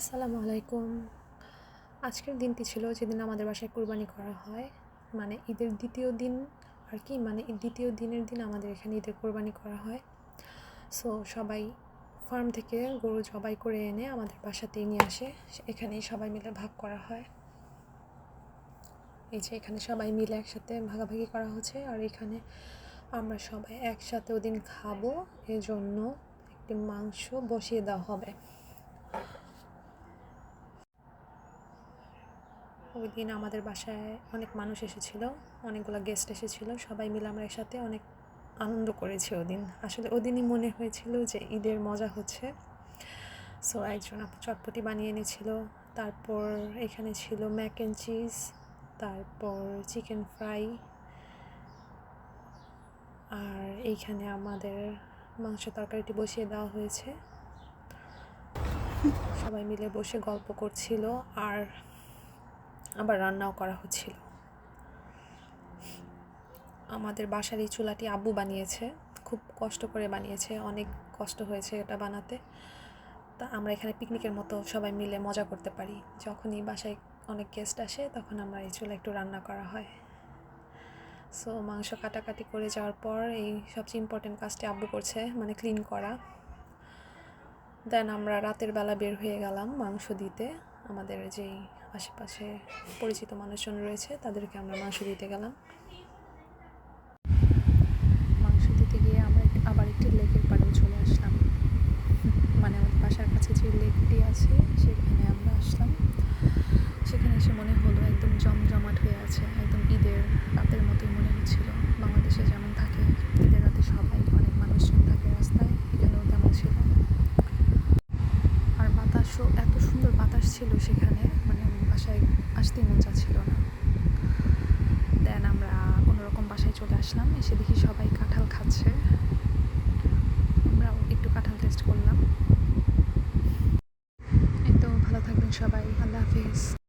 আসসালামু আলাইকুম। আজকের দিনটি ছিল যেদিন আমাদের বাসায় কোরবানি করা হয় মানে ঈদের দ্বিতীয় দিন আর কি মানে দ্বিতীয় দিনের দিন আমাদের এখানে ঈদের কোরবানি করা হয়। সো সবাই ফার্ম থেকে গরু জবাই করে এনে আমাদের বাসাতেই নিয়ে আসে। এখানেই সবাই মিলে ভাগ করা হয়। এই যে এখানে সবাই মিলে একসাথে ভাগাভাগি করা হচ্ছে আর এখানে আমরা সবাই একসাথে ওদিন খাব, এজন্য একটি মাংস বসিয়ে দেওয়া হবে। ওই দিন আমাদের বাসায় অনেক মানুষ এসেছিল, অনেকগুলো গেস্ট এসেছিল, সবাই মিলে আমরা একসাথে অনেক আনন্দ করেছি ওদিন। আসলে ওদিনই মনে হয়েছিল যে ঈদের মজা হচ্ছে। সো একজন চটপটি বানিয়ে এনেছিল, তারপর এখানে ছিল ম্যাক অ্যান্ড চিজ তারপর চিকেন ফ্রাই আর এইখানে আমাদের মাংস তরকারিটি বসিয়ে দেওয়া হয়েছে। সবাই মিলে বসে গল্প করছিল, আর আবার রান্নাও করা হচ্ছিল। আমাদের বাসার এই চুলাটি আব্বু বানিয়েছে, খুব কষ্ট করে বানিয়েছে, অনেক কষ্ট হয়েছে এটা বানাতে। তা আমরা এখানে পিকনিকের মতো সবাই মিলে মজা করতে পারি। যখনই বাসায় অনেক গেস্ট আসে, তখন আমরা এই চুলা একটু রান্না করা হয়। সো মাংস কাটাকাটি করে যাওয়ার পর এই সবচেয়ে ইম্পর্টেন্ট কাজটি আব্বু করছে মানে ক্লিন করা। দেন আমরা রাতের বেলা বের হয়ে গেলাম মাংস দিতে। আমাদের যেই আশেপাশে পরিচিত মানুষজন রয়েছে, তাদেরকে আমরা মাংস দিতে গেলাম। মাংস দিতে গিয়ে আমরা আবার একটি লেকের পাড়েও চলে আসলাম। মানে আমাদের বাসার কাছে যে লেকটি আছে, সেখানে আমরা আসলাম। সেখানে এসে মনে হলো একদম জমজমাট হয়ে আছে, একদম ঈদের রাতের মতোই মনে হচ্ছিল। বাংলাদেশে যেমন থাকে ঈদের রাতে সবাই অনেক মানুষজন থাকে রাস্তায় এখানেও তেমন ছিল আর বাতাসও এত সুন্দর বাতাস ছিল সেখানে মানে বাসায় আসতে মন চাচ্ছিল না। দেন আমরা কোনো রকম বাসায় চলে আসলাম, এসে দেখি সবাই কাঁঠাল খাচ্ছে। আমরাও একটু কাঁঠাল টেস্ট করলাম। এই তো, ভালো থাকবেন সবাই, আল্লাহ হাফিজ।